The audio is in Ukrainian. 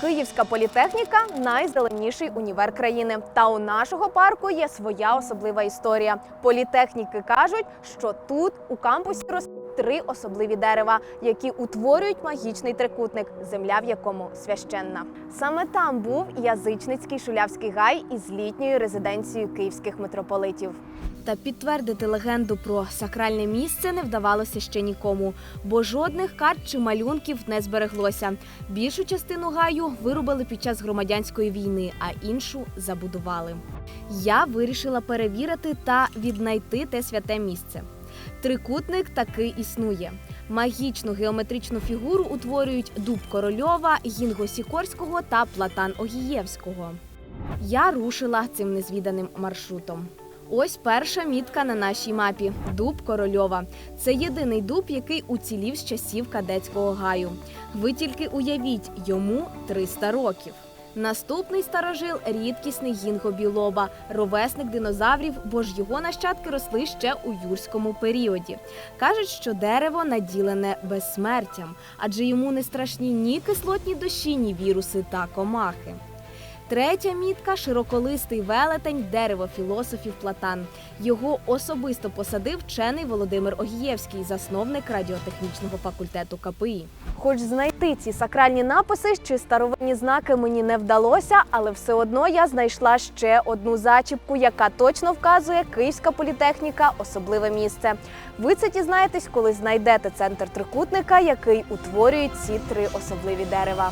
Київська політехніка найзеленіший універ країни. Та у нашого парку є своя особлива історія. Політехніки кажуть, що тут у кампусі ростуть три особливі дерева, які утворюють магічний трикутник, земля в якому священна. Саме там був язичницький шулявський гай із літньою резиденцією київських митрополитів. Та підтвердити легенду про сакральне місце не вдавалося ще нікому, бо жодних карт чи малюнків не збереглося. Більшу частину гаю вирубали під час громадянської війни, а іншу забудували. Я вирішила перевірити та віднайти те святе місце. Трикутник таки існує. Магічну геометричну фігуру утворюють дуб Корольова, Гінго Сікорського та Платан Огієвського. Я рушила цим незвіданим маршрутом. Ось перша мітка на нашій мапі дуб Корольова. Це єдиний дуб, який уцілів з часів кадетського гаю. Ви тільки уявіть, йому 300 років. Наступний старожил рідкісний гінго білоба, ровесник динозаврів, бо ж його нащадки росли ще у юрському періоді. Кажуть, що дерево наділене безсмертям, адже йому не страшні ні кислотні дощі, ні віруси та комахи. Третя мітка широколистий велетень дерево філософів Платан. Його особисто посадив вчений Володимир Огієвський, засновник радіотехнічного факультету КПІ. Хоч знайти ці сакральні написи чи старовинні знаки мені не вдалося, але все одно я знайшла ще одну зачіпку, яка точно вказує Київська політехніка особливе місце. Ви це дізнаєтесь, коли знайдете центр трикутника, який утворює ці три особливі дерева.